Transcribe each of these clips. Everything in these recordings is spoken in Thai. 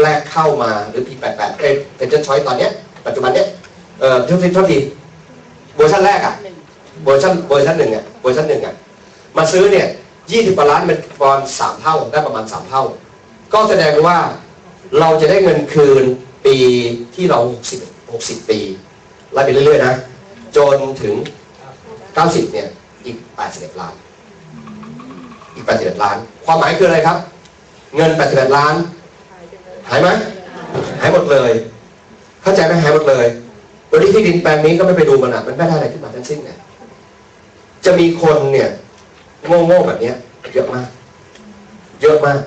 แรกเข้ามาหรือ P88 เอ้ยเป็นเจนชอยตอนเนี้ยปัจจุบันเนี้ยเอ่อเท่าทีเท่าทีเวอร์ชันแรกอะเวอร์ชันเวอร์ชันหนึ่งอะเวอร์ชันหนึ่งอะมาซื้อเนี่ยยี่สิบกว่าล้านเป็นประมาณสามเท่าได้ประมาณสามเท่า ก็แสดงว่าเราจะได้เงินคืนปีที่เรา60 60ปีไล่ไปเรื่อยๆนะจนถึง90เนี่ยอีก81ล้าน อีก81ล้าน ความหมายคืออะไรครับ เงิน81ล้าน หายไหมหายหมดเลย เข้าใจไหมหายหมดเลยวันนี้ที่ดินแปลงนี้ก็ไม่ไปดูมันอะมันไม่ได้อะไรขึ้นมาทั้งสิ้นเนี่ยจะมีคนเนี่ยโง่ๆแบบเนี้ยเยอะมาก เยอะมาก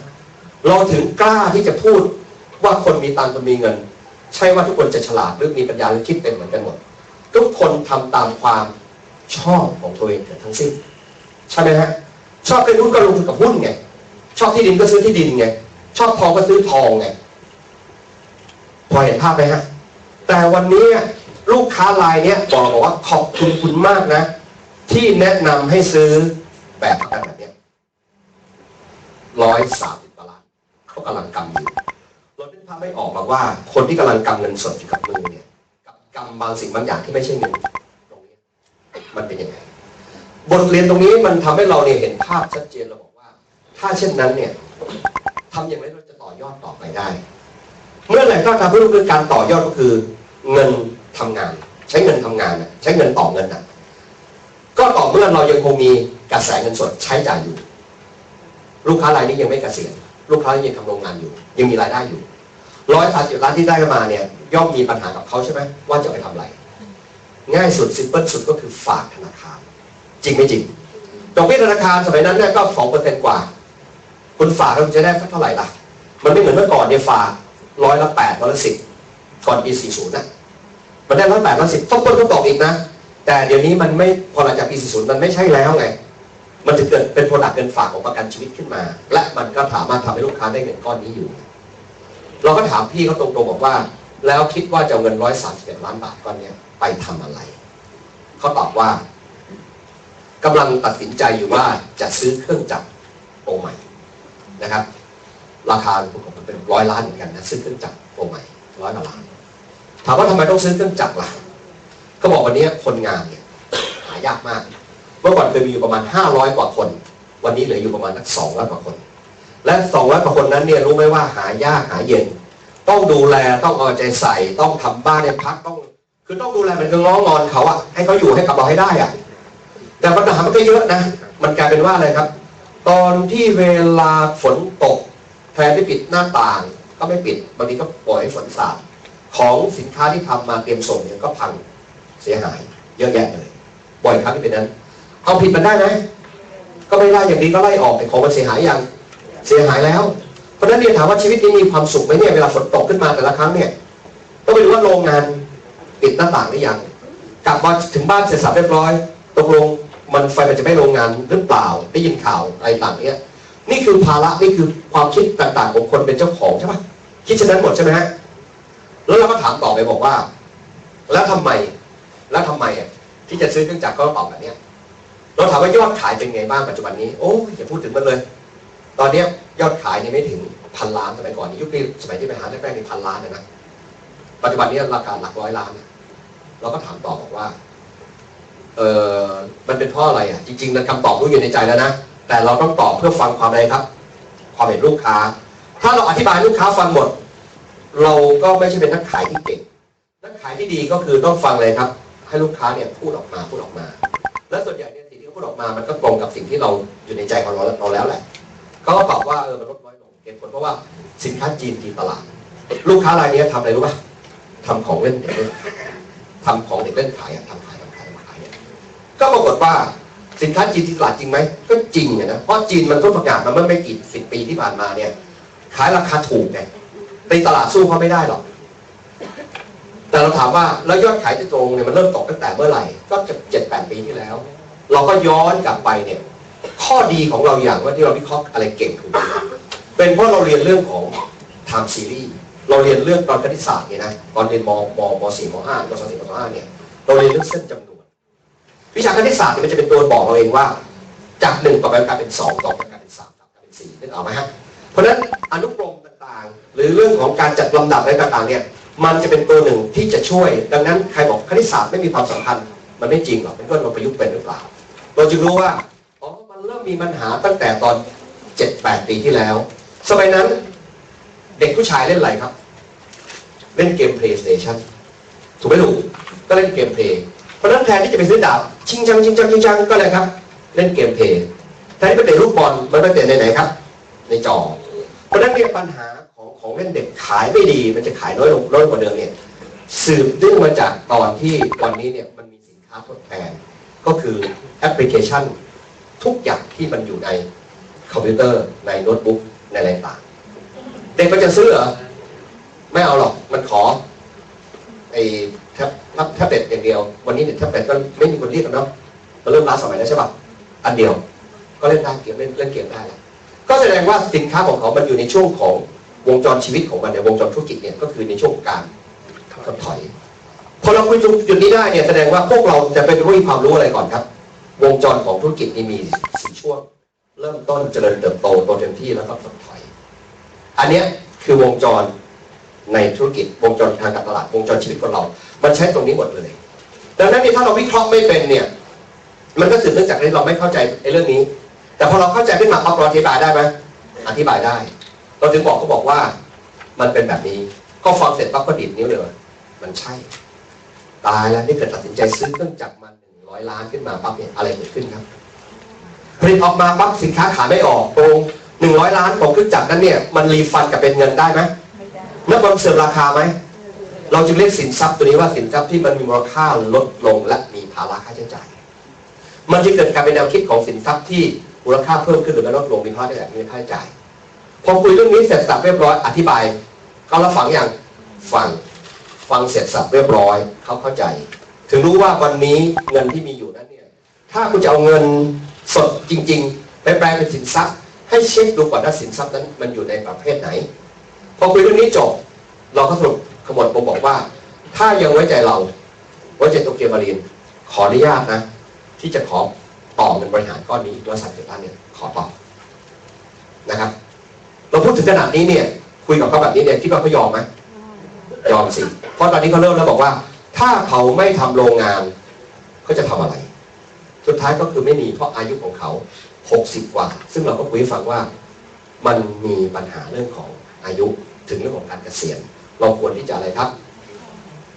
เราถึงกล้าที่จะพูดว่าคนมีตังค์คนมีเงิน ใช่ว่าทุกคนจะฉลาดหรือมีปัญญาหรือคิดเป็นเหมือนกันหมด ทุกคนทำตามความชอบของตัวเองเกิดทั้งสิ้น ใช่ไหมฮะ ชอบเล่นหุ้นก็ลงทุนกับหุ้นไง ชอบที่ดินก็ซื้อที่ดินไง ชอบทองก็ซื้อทองไง พอเห็นภาพไหมฮะแต่วันนี้ลูกค้ารายเนี้ยบอกบอกว่าขอบคุณคุณมากนะ ที่แนะนำให้ซื้อแบบประกันแบบเนี้ยร้อยสามสิบล้านเขากำลังกำอยู่เราเป็นภาพไม่ออกหรอกว่า คนที่กำลังกำเงินสดอยู่กับมือเนี่ยกับกำบางสิ่งบางอย่างที่ไม่ใช่เงินตรงนี้มันเป็นยังไงบทเรียนตรงนี้มันทำให้เราเนี่ยเห็นภาพชัดเจนเราบอกว่า ถ้าเช่นนั้นเนี่ยทำอย่างไรเราจะต่อยอดต่อไปได้ เมื่อไหร่ก็ตามที่รู้คือการต่อยอดก็คือเงินทำงาน ใช้เงินทำงานใช้เงินต่อเงินน่ะก็ต่อเมื่อเรายังคงมีกระแสเงินสดใช้จ่ายอยู่ ลูกค้ารายนี้ยังไม่เกษียณลูกค้ายังทำโรงงานอยู่ ยังมีรายได้อยู่ร้อยสามสิบล้านที่ได้มาเนี่ยย่อมมีปัญหากับเขาใช่ไหมว่าจะไปทำอะไร ง่ายสุดซิมเปิลสุดก็คือฝากธนาคาร จริงไม่จริงดอกเบี้ยธนาคารสมัยนั้นเนี่ยก็สองเปอร์เซ็นต์กว่า คุณฝากแล้วคุณจะได้สักเท่าไหร่ล่ะ มันไม่เหมือนเมื่อก่อนเนี่ยฝาก ร้อยละแปดร้อยละสิบก่อนปีสี่ศูนย์นะมันได้ร้อยแปดร้อยสิบต้องต้นต้องตกอีกนะ แต่เดี๋ยวนี้มันไม่พอหลังจากปีสี่ศูนย์มันไม่ใช่แล้วไง มันจะเกิดเป็นโปรดักต์เงินฝากของประกันชีวิตขึ้นมา และมันก็สามารถทำให้ลูกค้าได้เงินก้อนนี้อยู่ เราก็ถามพี่เขาตรงๆบอกว่า แล้วคิดว่าจะเงินร้อยสามสิบเอ็ดล้านบาทก้อนนี้ไปทำอะไร เขาตอบว่ากำลังตัดสินใจอยู่ว่าจะซื้อเครื่องจักรโปรใหม่นะครับ ราคาผมเป็นร้อยล้านเหมือนกันนะซื้อเครื่องจักรโปรใหม่ร้อยกว่าล้าน ถามว่าทำไมต้องซื้อเครื่องจักรล่ะก็บอกวันนี้คนงานเนี่ยหายากมาก เมื่อก่อนเคยมีอยู่ประมาณ 500 กว่าคน วันนี้เหลืออยู่ประมาณสัก200กว่าคน และ200กว่าคนนั้นเนี่ยรู้ไหมว่าหายากหาเย็น ต้องดูแลต้องเอาใจใส่ ต้องทำบ้านในพักต้อง คือต้องดูแลมันคือง้องอนเขาอะให้เขาอยู่ให้กับเราให้ได้อะแต่ปัญหามันก็เยอะนะ มันกลายเป็นว่าอะไรครับ ตอนที่เวลาฝนตก แทนที่ปิดหน้าต่างก็ไม่ปิดบางทีก็ปล่อยให้ฝนสาดของสินค้าที่ทำมาเตรียมส่งเนี่ยก็พังเสียหายเยอะแยะเลยบ่อยครั้งที่เป็นนั้น เอาผิดมันได้ไหมก็ไม่ได้อย่างนี้ก็ไล่ออกแต่ของมันเสียหายยังเสียหายแล้ว เพราะฉะนั้นเนี่ยถามว่าชีวิตนี้มีความสุขไหมเนี่ยเวลาฝนตกขึ้นมาแต่ละครั้งเนี่ยต้องไปดูว่าโรงงานปิดหน้าต่างหรือยังกลับมาถึงบ้านเสร็จสับเรียบร้อยตกลงมันไฟมันจะไม่โรงงานหรือเปล่าได้ยินข่าวอะไรต่างเนี่ย นี่คือภาระนี่คือความคิดต่างๆของคนเป็นเจ้าของใช่ปะคิดเช่นนั้นหมดใช่ไหมฮะแล้วเราก็ถามต่อไปบอกว่า แล้วทำไม แล้วทำไมอะที่จะซื้อเครื่องจักรก็ตอบแบบเนี้ยเราถามว่ายอดขายเป็นไงบ้างปัจจุบันนี้โอ้ยอย่าพูดถึงมันเลย ตอนเนี้ยยอดขายเนี่ยไม่ถึงพันล้านสมัยก่อนยุคนี้สมัยที่ไปหาแรกๆนี่พันล้านเลยนะปัจจุบันนี้ราคาหลักร้อยล้านเราก็ถามต่อบอกว่าเออมันเป็นเพราะอะไรอะ จริงๆนะคำตอบรู้อยู่ในใจแล้วนะ แต่เราต้องตอบเพื่อฟังความอะไรครับ ความเห็นลูกค้า ถ้าเราอธิบายลูกค้าฟังหมด เราก็ไม่ใช่เป็นนักขายที่เก่งนักขายที่ดีก็คือต้องฟังเลยครับ ให้ลูกค้าเนี่ยพูดออกมาพูดออกมา และส่วนใหญ่เนี่ยสิ่งที่เขาพูดออกมามันก็ตรงกับสิ่งที่เราอยู่ในใจของเราเราแล้วแหละเขาก็ตอบว่าเออมันลดน้อยลงเหตุผลเพราะว่าสินค้าจีนตีตลาด ลูกค้ารายนี้ทำอะไรรู้ป่ะทำของเล่นเด็กเล่นทำของเด็กเล่นขายทำขายทำขายทำขายเนี่ยก็ปรากฏว่า สินค้าจีนตีตลาดจริงไหมก็จริงนะเพราะจีนมันต้นประกาศมาเมื่อไม่กี่สิบปีที่ผ่านมาเนี่ย ขายราคาถูกไงตีตลาดสู้เขาไม่ได้หรอกแต่เราถามว่าแล้วยอดขายที่ตรงเนี่ยมันเริ่มตกตั้งแต่เมื่อไหร่ ก็จะเจ็ดแปดปีที่แล้ว เราก็ย้อนกลับไปเนี่ย ข้อดีของเราอย่างว่าที่เราวิเคราะห์อะไรเก่งคือเป็นเพราะเราเรียนเรื่องของ time series เราเรียนเรื่องตอนคณิตศาสตร์เนี่ยนะตอนเรียนมมมสี่มห้ามสี่มห้าเนี่ยเราเรียนเรื่องเส้นจำ วิชาคณิตศาสตร์มันจะเป็นตัวบอกเราเองว่า จากหนึ่งต่อไปกลายเป็นสองต่อไปกลายเป็นสามต่อไปกลายเป็นสี่นึกออกไหมฮะเพราะฉะนั้นอนุกรมต่างๆ หรือเรื่องของการจัดลำดับอะไรต่างๆเนี่ยมันจะเป็นตัวหนึ่งที่จะช่วย ดังนั้นใครบอกคณิตศาสตร์ไม่มีความสำคัญ มันไม่จริงหรอกมันก็เราประยุกต์เป็นหรือเปล่า เราจึงรู้ว่าอ๋อมันเริ่มมีปัญหาตั้งแต่ตอน7-8ปีที่แล้ว สมัยนั้นเด็กผู้ชายเล่นอะไรครับ เล่นเกม PlayStation ถูกไหมลูกก็เล่นเกมเพลย์ เพราะนั้นแทนที่จะไปซื้อดาบชิงจังชิงจังชิงจังก็เลยครับ เล่นเกมเพลย์แทนที่ไปเตะลูกบอลมันไปเตะในไหนครับ ในจอเพราะฉะนั้นเนี่ยปัญหาของของเล่นเด็กขายไม่ดีมันจะขายน้อยลงน้อยกว่าเดิมเนี่ยสืบเนื่องมาจากตอนที่วันนี้เนี่ยมันมีสินค้าทดแทน ก็คือแอปพลิเคชัน ทุกอย่างที่มันอยู่ในคอมพิวเตอร์ในโน้ตบุ๊กในอะไรต่างเด็กมันจะซื้อเหรอไม่เอาหรอกมันขอไอ้ แท็บแท็บเล็ตอย่างเดียว วันนี้เนี่ยแท็บเล็ตก็ไม่มีคนเรียกกันเนาะมันเริ่มล้าสมัยแล้วใช่ป่ะอันเดียว ก็เล่นได้เกมเล่นเล่นเกมได้แล้วก็แสดงว่าสินค้าของเขา มันอยู่ในช่วงของวงจรชีวิตของมันเนี่ยวงจรธุรกิจเนี่ยก็คือในช่วงการถดถอยพอเราคุยจุดนี้ได้เนี่ยแสดงว่าพวกเราจะเป็นผู้มีความรู้อะไรก่อนครับ วงจรของธุรกิจนี่มีสี่ช่วง เริ่มต้นเจริญเติบโตโตเต็มที่แล้วก็ถดถอย อันเนี้ยคือวงจร ในธุรกิจวงจรทางการตลาดวงจรชีวิตของเรา มันใช้ตรงนี้หมดเลย ดังนั้นนี่ถ้าเราวิเคราะห์ไม่เป็นเนี่ย มันก็สืบเนื่องจากที่เราไม่เข้าใจไอ้เรื่องนี้ แต่พอเราเข้าใจขึ้นมาปั๊บเราอธิบายได้ไหมอธิบายได้ เราถึงบอกเขาบอกว่า มันเป็นแบบนี้ ก็ฟังเสร็จปั๊บก็ดิดนิ้วเลยมันใช่ ตายแล้วนี่เกิดตัดสินใจซื้อเครื่องจักรมันหนึ่งร้อยล้านขึ้นมาปั๊บเนี่ยอะไรเกิดขึ้นครับผลิตออกมาปั๊บสินค้าขายไม่ออกตรงหนึ่งร้อยล้านของเครื่องจักรนั้นเนี่ยมันรีฟันกลับเป็นเงินได้ไหม แล้วมันเสื่อมราคาไหม เราจึงเรียกสินทรัพย์ตัวนี้ว่าสินทรัพย์ที่มันมีมูลค่าลดลงและมีภาระค่าใช้จ่าย มันจึงเกิดการเป็นแนวคิดของสินทรัพย์ที่มูลค่าเพิ่มขึ้นหรือไม่ลดลงมีภาระใช้จ่ายมีค่าใช้จ่าย พอคุยเรื่องนี้เสร็จสับเรียบร้อยอธิบายเขารับฟังอย่างฟังฟังเสร็จสับเรียบร้อยเขาเข้าใจ ถึงรู้ว่าวันนี้เงินที่มีอยู่นั้นเนี่ยถ้าคุณจะเอาเงินสดจริง ๆ ไปแปลเป็นสินทรัพย์ ให้เช็คดูก่อนว่าสินทรัพย์นั้นมันอยู่ในประเภทไหน พอคุยเรื่องนี้จบ เราก็สรุปขมวดผมบอกว่า ถ้ายังไว้ใจเราไว้ใจโตเกียวมารีนขออนุญาตนะ ที่จะขอต่อเงินบริหารก้อนนี้บริษัทเจ็ดล้านเนี่ยขอต่อนะครับ เราพูดถึงขนาดนี้เนี่ย คุยกับเขาแบบนี้เนี่ยคิดว่าเขายอมไหมยอมสิ เพราะตอนนี้เขาเริ่มแล้วบอกว่า ถ้าเขาไม่ทำโรงงานเขาจะทำอะไร สุดท้ายก็คือไม่มีเพราะอายุของเขา 60 กว่า ซึ่งเราก็คุยฟังว่า มันมีปัญหาเรื่องของ อายุถึงเรื่องของการเกษียณ เราควรที่จะอะไรครับ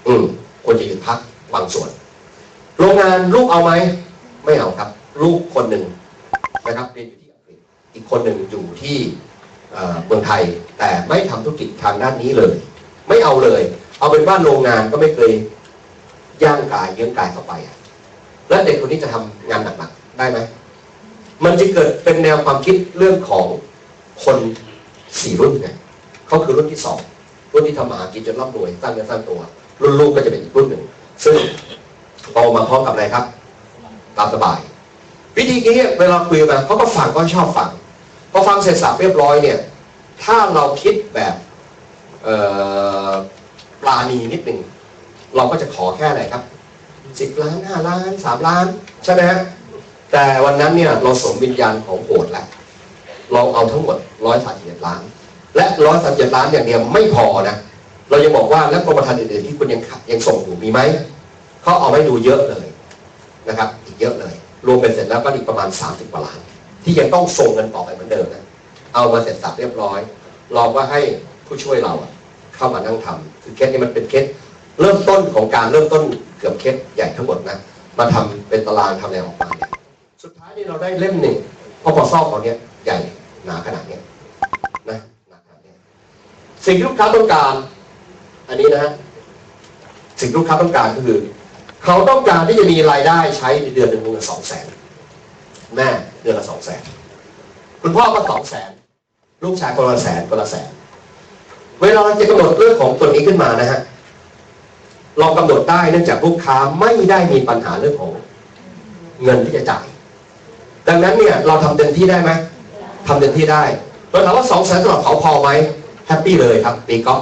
อืมควรจะหยุดพักบางส่วน โรงงานลูกเอาไหม ไม่เอาครับ ลูกคนหนึ่งนะครับเรียนอยู่ที่อังกฤษอีกคนหนึ่งอยู่ที่เอ่อเมืองไทย แต่ไม่ทำธุรกิจทางด้านนี้เลย ไม่เอาเลย เอาเป็นว่าโรงงานก็ไม่เคยย่างกายเยื้องกายเข้าไปแล้วเด็กคนนี้จะทำงานหนักๆได้ไหมมันจะเกิดเป็นแนวความคิดเรื่องของคนสี่รุ่นไง เขาคือรุ่นที่สองรุ่นที่ทำมาหากินจนร่ำรวยสร้างเงินสร้างตัว รุ่นลูกก็จะเป็นอีกรุ่นหนึ่ง ซึ่งโตมาพร้อมกับอะไรครับ ตามสบาย วิธีนี้เวลาคุยมาเขาก็ฟังก็ชอบฟังพอฟังเสร็จสับเรียบร้อยเนี่ย ถ้าเราคิดแบบเปลาณีนิดหนึ่งเราก็จะขอแค่ไหนครับสิบล้านห้าล้านสามล้าน ใช่ไหมฮะแต่วันนั้นเนี่ยเราสมวิญญาณของโหดแล้วเราเอาทั้งหมดร้อยสามสิบเอ็ดล้าน และร้อยสามสิบเอ็ดล้านอย่างเดียวไม่พอนะ เรายังบอกว่าแล้วกรมธรรม์อื่นๆที่คุณยังยังส่งอยู่มีไหมเขาเอาไว้ดูเยอะเลยนะครับ อีกเยอะเลย รวมเป็นเสร็จแล้วก็อีกประมาณ 30กว่าล้าน ที่ยังต้องส่งเงินต่อไปเหมือนเดิมนะเอามาเสร็จสับเรียบร้อยรอว่าให้ผู้ช่วยเราเข้ามานั่งทำคือเคสนี้มันเป็นเคสเริ่มต้นของการเริ่มต้นเกือบเคสใหญ่ทั้งหมดนะมาทำเป็นตารางทำอะไรออกมาสุดท้ายนี่เราได้เล่มหนึ่งพราะพอซอกของเนี้ยใหญ่หนาขนาดเนี้ยนะหนาขนาดเนี้ย สิ่งที่ลูกค้าต้องการ อันนี้นะฮะสิ่งที่ลูกค้าต้องการก็คือ เขาต้องการที่จะมีรายได้ใช้ในเดือนหนึ่งวงเงินสองแสนแม่เดือนละสองแสนคุณพ่อก็สองแสนลูกชายคนละแสนคนละแสนเวลาเราจะกำหนดเรื่องของตัวนี้ขึ้นมานะฮะเรากำหนดได้เนื่องจากลูกค้าไม่ได้มีปัญหาเรื่องของเงินที่จะจ่าย ดังนั้นเนี่ยเราทำเต็มที่ได้ไหมทำเต็มที่ได้เราถามว่าสองแสนสำหรับเขาพอไหม แฮปปี้เลยครับปีก็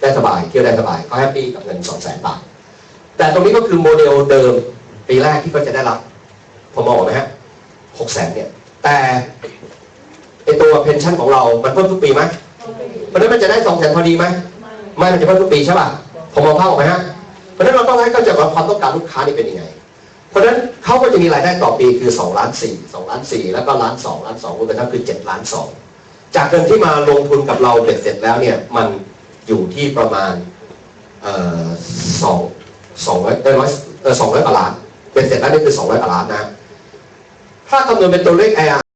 ได้สบายเที่ยวได้สบายเขาแฮปปี้กับเงินสองแสนบาทแต่ตรงนี้ก็คือโมเดลเดิมปีแรกที่เขาจะได้รับพอมองไหมฮะหกแสนเนี่ย แต่ไอตัวเพนชั่นของเรา มันเพิ่มทุกปีไหมเพราะฉะนั้นมันจะได้สองแสนพอดีไหมไม่มันจะเพิ่มทุกปีใช่ป่ะผมมองภาพออกไหมฮะเพราะฉะนั้นเราต้องให้เข้าใจว่าความต้องการลูกค้านี่เป็นยังไง เพราะฉะนั้นเขาก็จะมีรายได้ต่อปีคือ2ล้าน4 2ล้าน4แล้วก็ล้าน2ล้าน2รวมกันทั้งคือ7ล้าน2 จากเงินที่มาลงทุนกับเราเบ็ดเสร็จแล้วเนี่ยมันอยู่ที่ประมาณสองสองร้อยได้ร้อยสองร้อยกว่าล้านเบ็ดเสร็จแล้วนี่คือสองร้อยกว่าล้านนะถ้าคำนวณเป็นตัวเลข IRR